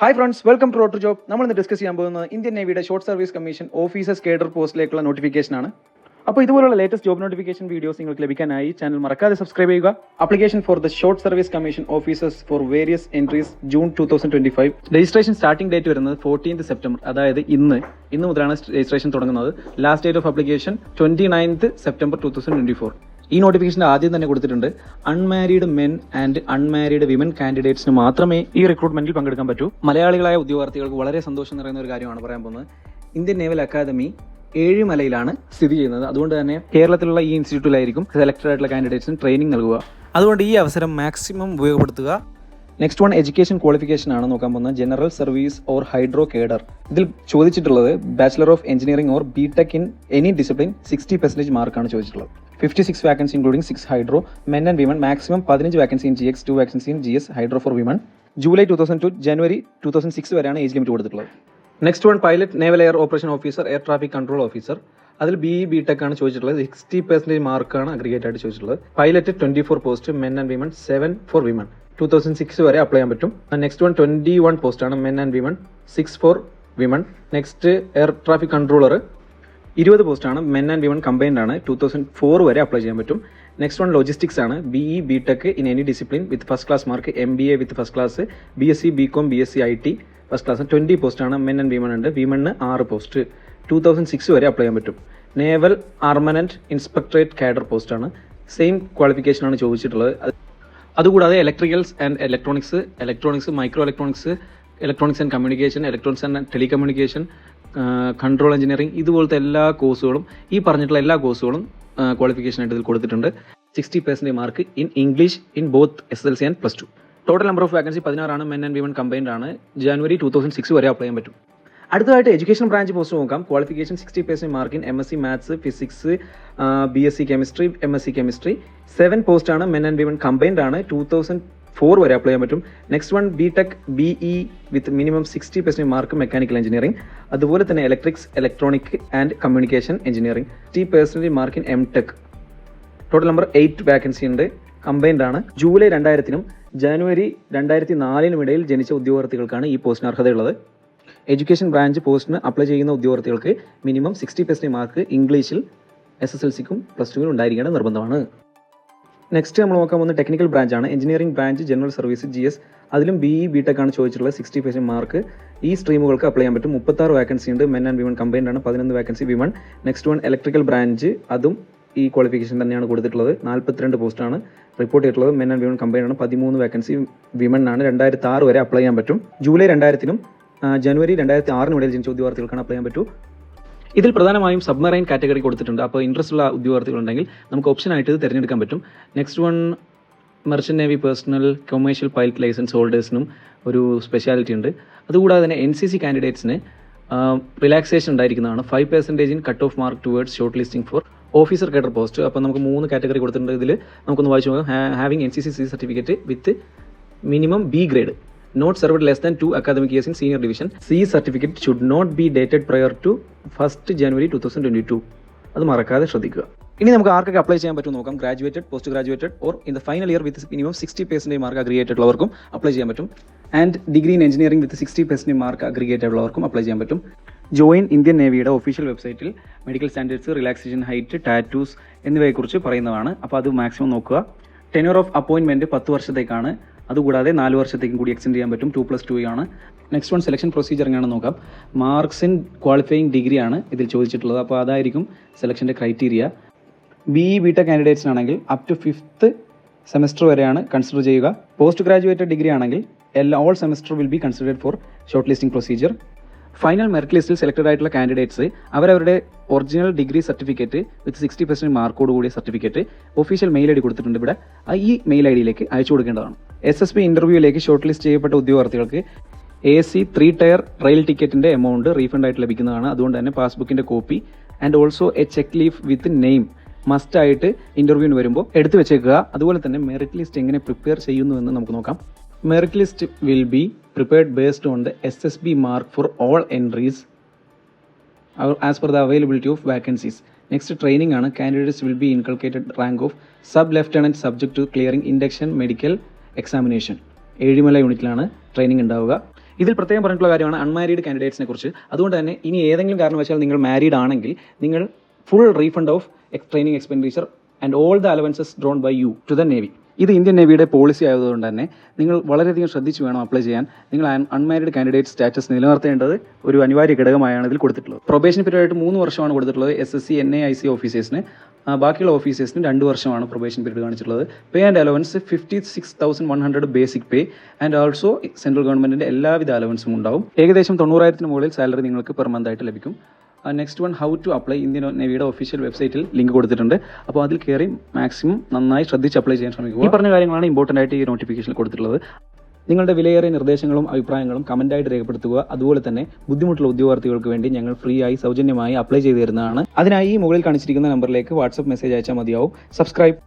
Hi friends welcome to rotor job നമ്മൾ ഇന്ന് discuss ചെയ്യാൻ പോകുന്നത് Indian നേവിയുടെ short service commission officers cadre പോസ്റ്റിലേക്കുള്ള notification ആണ്. അപ്പോൾ ഇതുപോലുള്ള ലേറ്റസ്റ്റ് ജോബ് നോട്ടിഫിക്കേഷൻ വീഡിയോസ് നിങ്ങൾക്ക് ലഭിക്കാനായി ചാനൽ മറക്കാതെ സബ്സ്ക്രൈബ് ചെയ്യുക. Application for the short service commission officers for various entries June two thousand twenty five registration starting date വരുന്നത് fourteenth September അതായത് ഇന്ന്. ഇന്ന് മുതലാണ് രജിസ്ട്രേഷൻ തുടങ്ങുന്നത്. Last date of application twenty ninth September two thousand twenty four ഈ notification ആദ്യം തന്നെ കൊടുത്തിട്ടുണ്ട്. Unmarried men and unmarried women കാൻഡിഡേറ്റ്സിന് മാത്രമേ ഈ റിക്രൂട്ട്മെന്റിൽ പങ്കെടുക്കാൻ പറ്റൂ. മലയാളികളായ ഉദ്യോഗാർത്ഥികൾക്ക് വളരെ സന്തോഷം നിറയുന്ന ഒരു കാര്യമാണ് പറയാൻ പോകുന്നത്. ഇന്ത്യൻ നേവൽ അക്കാദമി ഏഴിമലയിലാണ് സ്ഥിതി ചെയ്യുന്നത്. അതുകൊണ്ട് തന്നെ കേരളത്തിലുള്ള ഈ ഇൻസ്റ്റിറ്റ്യൂട്ടിലായിരിക്കും സെലക്ടഡ് ആയിട്ടുള്ള കാൻഡിഡേറ്റ്സിന് ട്രെയിനിങ് നൽകുക. അതുകൊണ്ട് ഈ അവസരം മാക്സിമം ഉപയോഗപ്പെടുത്തുക. നെക്സ്റ്റ് വൺ എഡ്യൂക്കേഷൻ ക്വാളിഫിക്കേഷൻ ആണ് നോക്കാൻ പോകുന്നത്. General service or hydro cadre ഇതിൽ ചോദിച്ചിട്ടുള്ളത് bachelor of engineering or B tech in any discipline sixty percentage മാർക്കാണ് ചോദിച്ചിട്ടുള്ളത്. Fifty six vacancy including six hydro men and women maximum പതിനഞ്ച് vacancy in G X two vacancy in G S hydro for women July two thousand two January two thousand six വരെയാണ് age limit കൊടുത്തിട്ടുള്ളത്. Next one pilot naval air operation officer air traffic control officer അതിൽ B E B tech ആണ് ചോദിച്ചിട്ടുള്ളത്. Sixty percentage മാർക്കാണ് aggregate ആയിട്ട് ചോദിച്ചിട്ടുള്ളത്. Pilot twenty four post men and women seven for women two thousand six വരെ apply ചെയ്യാൻ പറ്റും. Next one twenty one post ആണ് men and women six for women next air traffic controller ഇരുപത് പോസ്റ്റാണ്. Men and women combined ആണ്. Two thousand four വരെ apply ചെയ്യാൻ പറ്റും. നെക്സ്റ്റ് വൺ ലോജിസ്റ്റിക്സ് ആണ്. B E B tech in any discipline with first class mark M B A with first class B S C B com B S C I T first class twenty പോസ്റ്റാണ് men and women ഉണ്ട്. വിമണിന് ആറ് post. Two thousand six വരെ apply ചെയ്യാൻ പറ്റും. Naval armament inspectorate cadre പോസ്റ്റാണ്. Same ക്വാളിഫിക്കേഷനാണ് ചോദിച്ചിട്ടുള്ളത്. അത് അതുകൂടാതെ electricals and electronics electronics micro electronics electronics and communication electronics and telecommunication control engineering ഇതുപോലത്തെ എല്ലാ കോഴ്സുകളും ഈ പറഞ്ഞിട്ടുള്ള എല്ലാ കോഴ്സുകളും ക്വാളിഫിക്കേഷൻ ആയിട്ട് ഇതിൽ കൊടുത്തിട്ടുണ്ട്. Sixty percentage mark in English in both S L C and plus two total number of vacancy പതിനാറാണ് men and women combined ആണ്. ജനുവരി ടു തൗസൻഡ് സിക്സ് വരെ അപ്ലൈ ചെയ്യാൻ പറ്റും. അടുത്തതായിട്ട് എഡ്യൂക്കേഷൻ ബ്രാഞ്ച് പോസ്റ്റ് നോക്കാം. Qualification sixty percent mark in M S C maths physics B S C chemistry M S C chemistry seven post ആണ് men and women combined ആണ്. Two thousand four വരെ apply ചെയ്യാൻ പറ്റും. Next one B tech B E with minimum sixty percent mark mechanical engineering അതുപോലെ തന്നെ electrics electronic and communication engineering T percentage mark in M tech total number eight vacancy ഉണ്ട്. Combined ആണ്. July രണ്ടായിരത്തിനും ജനുവരി രണ്ടായിരത്തി നാലിനും ഇടയിൽ ജനിച്ച ഉദ്യോഗാർത്ഥികൾക്കാണ് ഈ പോസ്റ്റിന് അർഹതയുള്ളത്. എഡ്യൂക്കേഷൻ ബ്രാഞ്ച് പോസ്റ്റിന് അപ്ലൈ ചെയ്യുന്ന ഉദ്യോഗാർത്ഥികൾക്ക് മിനിമം സിക്സ്റ്റി പെർസെന്റ് മാർക്ക് ഇംഗ്ലീഷിൽ എസ് എസ് എൽ സിക്കും പ്ലസ് ടുവിനും ഉണ്ടായിരിക്കേണ്ട നിർബന്ധമാണ്. നെക്സ്റ്റ് നമ്മൾ നോക്കാൻ പോകുന്ന ടെക്നിക്കൽ ബ്രാഞ്ച് ആണ്. Engineering branch general service G S അതിലും ബി ഇ ബി ടെക് ആണ് ചോദിച്ചിട്ടുള്ളത്. സിക്സ്റ്റി പെർസെന്റ് മാർക്ക് ഈ സ്ട്രീമുകൾക്ക് അപ്ലൈ ചെയ്യാൻ പറ്റും. മുപ്പത്താറ് വാക്കൻസി ഉണ്ട്. മെൻ ആൻഡ് വിമൺ കമ്പൈൻഡ് ആണ്. പതിനൊന്ന് vacancy women next one electrical branch അതും ഈ ക്വാളിഫിക്കേഷൻ തന്നെയാണ് കൊടുത്തിട്ടുള്ളത്. നാൽപ്പത്തിരണ്ട് പോസ്റ്റാണ് റിപ്പോർട്ട് ചെയ്തിട്ടുള്ളത്. മെൻ ആൻഡ് വിമൺ കമ്പൈൻഡ് ആണ്. പതിമൂന്ന് വാക്കൻസി വിമൺ ആണ്. രണ്ടായിരത്തി ആറ് വരെ അപ്ലൈ ചെയ്യാൻ പറ്റും. ജൂലൈ രണ്ടായിരത്തിനും ജനുവരി രണ്ടായിരത്തി ആറിനും ഇടയിൽ ജനിച്ച അപ്ലൈ ചെയ്യാൻ പറ്റൂ. ഇതിൽ പ്രധാനമായും സബ്മറൈൻ കാറ്റഗറി കൊടുത്തിട്ടുണ്ട്. അപ്പോൾ ഇൻട്രസ്റ്റ് ഉള്ള ഉദ്യോഗാർത്ഥികൾ ഉണ്ടെങ്കിൽ നമുക്ക് ഓപ്ഷൻ ആയിട്ട് ഇത് തിരഞ്ഞെടുക്കാൻ പറ്റും. Next one merchant navy personnel commercial pilot license ഹോൾഡേഴ്സിനും ഒരു സ്പെഷ്യാലിറ്റി ഉണ്ട്. അതുകൂടാതെ തന്നെ എൻ സി സി കാൻഡിഡേറ്റ്സിന് റിലാക്സേഷൻ ഉണ്ടായിരിക്കുന്നതാണ്. Five percentage in cut off mark towards short listing for officer cadre post അപ്പോൾ നമുക്ക് മൂന്ന് കാറ്റഗറി കൊടുത്തിട്ടുണ്ട്. ഇതിൽ നമുക്കൊന്ന് വായിച്ചു നോക്കാം. Having N C C C certificate with minimum B grade not served less than two academic years in senior division, not be dated prior to first January two thousand twenty two അത് മറക്കാതെ ശ്രദ്ധിക്കുക. ഇനി നമുക്ക് ആർക്കൊക്കെ apply ചെയ്യാൻ പറ്റും നോക്കാം. Graduated post graduated or in the final year with minimum sixty percentage mark aggregate ഉള്ളവർക്കും അപ്ലൈ ചെയ്യാൻ പറ്റും. And degree in engineering with sixty percentage mark aggregate ഉള്ളവർക്കും അപ്ലൈ ചെയ്യാൻ പറ്റും. ജോയിൻ ഇന്ത്യൻ നേവിയുടെ ഒഫീഷ്യൽ വെബ്സൈറ്റിൽ medical standards relaxation height tattoos എന്നിവയെക്കുറിച്ച് പറയുന്നതാണ്. അപ്പോൾ അത് മാക്സിമം നോക്കുക. ടെന്യൂർ ഓഫ് അപ്പോയിൻമെന്റ് പത്ത് വർഷത്തേക്കാണ്. അതുകൂടാതെ നാല് വർഷത്തേക്കും കൂടി എക്സ്റ്റെൻഡ് ചെയ്യാൻ പറ്റും. ടു പ്ലസ് ടു ആണ്. നെക്സ്റ്റ് വൺ സെലക്ഷൻ പ്രൊസീജിയർ എങ്ങനെയാണെന്ന് നോക്കാം. മാർക്സ് ഇൻ ക്വാളിഫയിങ് ആണ് ഇതിൽ ചോദിച്ചിട്ടുള്ളത്. അപ്പോൾ അതായിരിക്കും സെലക്ഷന്റെ criteria B E B tech കാൻഡിഡേറ്റ്സിനാണെങ്കിൽ up to fifth semester വരെയാണ് കൺസിഡർ ചെയ്യുക. പോസ്റ്റ് ഗ്രാജുവേറ്റഡ് ഡിഗ്രി ആണെങ്കിൽ എല്ലാ all semester will be considered for short listing procedure final merit ലിസ്റ്റിൽ സെലക്ടഡ് ആയിട്ടുള്ള കാൻഡിഡേറ്റ്സ് അവരവരുടെ original degree certificate with sixty percent മാർക്കോട് കൂടിയ certificate official mail I D കൊടുത്തിട്ടുണ്ട് ഇവിടെ. ഈ മെയിൽ ഐ ഡിയിലേക്ക് അയച്ചു കൊടുക്കേണ്ടതാണ്. എസ് എസ് പി ഇന്റർവ്യൂവിലേക്ക് ഷോർട്ട് ലിസ്റ്റ് ചെയ്യപ്പെട്ട ഉദ്യോഗാർത്ഥികൾക്ക് A C three tier rail ടിക്കറ്റിന്റെ amount refund ആയിട്ട് ലഭിക്കുന്നതാണ്. അതുകൊണ്ട് തന്നെ പാസ്ബുക്കിന്റെ copy and also a cheque leaf with name must ആയിട്ട് ഇന്റർവ്യൂവിന് വരുമ്പോൾ എടുത്തു വെച്ചേക്കുക. അതുപോലെ തന്നെ മെറിറ്റ് ലിസ്റ്റ് എങ്ങനെ പ്രിപ്പയർ ചെയ്യുന്നു എന്ന് നമുക്ക് നോക്കാം. Merit list will be prepared based on the S S B mark for all entries as per the availability of vacancies next training ആണ്. Candidates will be inculcated rank of sub lieutenant subject to clearing induction medical examination Ezhimala യൂണിറ്റിലാണ് training ഉണ്ടാവുക. ഇതിൽ പ്രത്യേകം പറഞ്ഞിട്ടുള്ള കാര്യമാണ് unmarried കാൻഡിഡേറ്റ്സിനെ കുറിച്ച്. അതുകൊണ്ട് തന്നെ ഇനി ഏതെങ്കിലും കാരണവശാൽ നിങ്ങൾ മാരീഡ് ആണെങ്കിൽ നിങ്ങൾ full refund of training expenditure and all the allowances drawn by you to the navy ഇത് ഇന്ത്യൻ നേവിയുടെ പോളിസി ആയതുകൊണ്ട് തന്നെ നിങ്ങൾ വളരെയധികം ശ്രദ്ധിച്ച് വേണം അപ്ലൈ ചെയ്യാൻ. നിങ്ങൾ അൺമാരീഡ് കാൻഡിഡേറ്റ് സ്റ്റാറ്റസ് നിലനിർത്തേണ്ടത് ഒരു അനിവാര്യ ഘടകമായാണ് ഇതിൽ കൊടുത്തിട്ടുള്ളത്. പ്രൊബേഷൻ പീരീഡ് ആയിട്ട് മൂന്ന് വർഷമാണ് കൊടുത്തിട്ടുള്ളത് S S C N A I C ഓഫീസേഴ്സിന് ബാക്കിയുള്ള ഓഫീസേഴ്സിന് രണ്ട് വർഷമാണ് പ്രൊബേഷൻ പീരീഡ് കാണിച്ചിട്ടുള്ളത്. Pay and allowance fifty six thousand one hundred basic pay and also central ഗവൺമെന്റിന്റെ എല്ലാവിധ അലവൻസും ഉണ്ടാവും. ഏകദേശം തൊണ്ണൂറായിരത്തിന് മുകളിൽ സാലറി നിങ്ങൾക്ക് പെർ മന്ത് ആയിട്ട് ലഭിക്കും. Next one how to apply Indian നേവിയുടെ official വെബ്സൈറ്റിൽ ലിങ്ക് കൊടുത്തിട്ടുണ്ട്. അപ്പോൾ അതിൽ കയറി മാക്സിമം നന്നായി ശ്രദ്ധിച്ച് അപ്ലൈ ചെയ്യാൻ ശ്രമിക്കുക. ഈ പറഞ്ഞ കാര്യങ്ങളാണ് ഇമ്പോർട്ടന്റ് ആയിട്ട് ഈ നോട്ടിഫിക്കേഷനിൽ കൊടുത്തിട്ടുള്ളത്. നിങ്ങളുടെ വിലയേറിയ നിർദ്ദേശങ്ങളും അഭിപ്രായങ്ങളും കമന്റായിട്ട് രേഖപ്പെടുത്തുക. അതുപോലെ തന്നെ ബുദ്ധിമുട്ടുള്ള ഉദ്യോഗാർത്ഥികൾക്ക് വേണ്ടി ഞങ്ങൾ ഫ്രീ ആയി സൗജന്യമായി അപ്ലൈ ചെയ്തു തരുന്നതാണ്. അതിനായി ഈ മുകളിൽ കാണിച്ചിരിക്കുന്ന നമ്പറിലേക്ക് വാട്സപ്പ് മെസ്സേജ് അയച്ചാൽ മതിയാവും. സബ്സ്ക്രൈബ്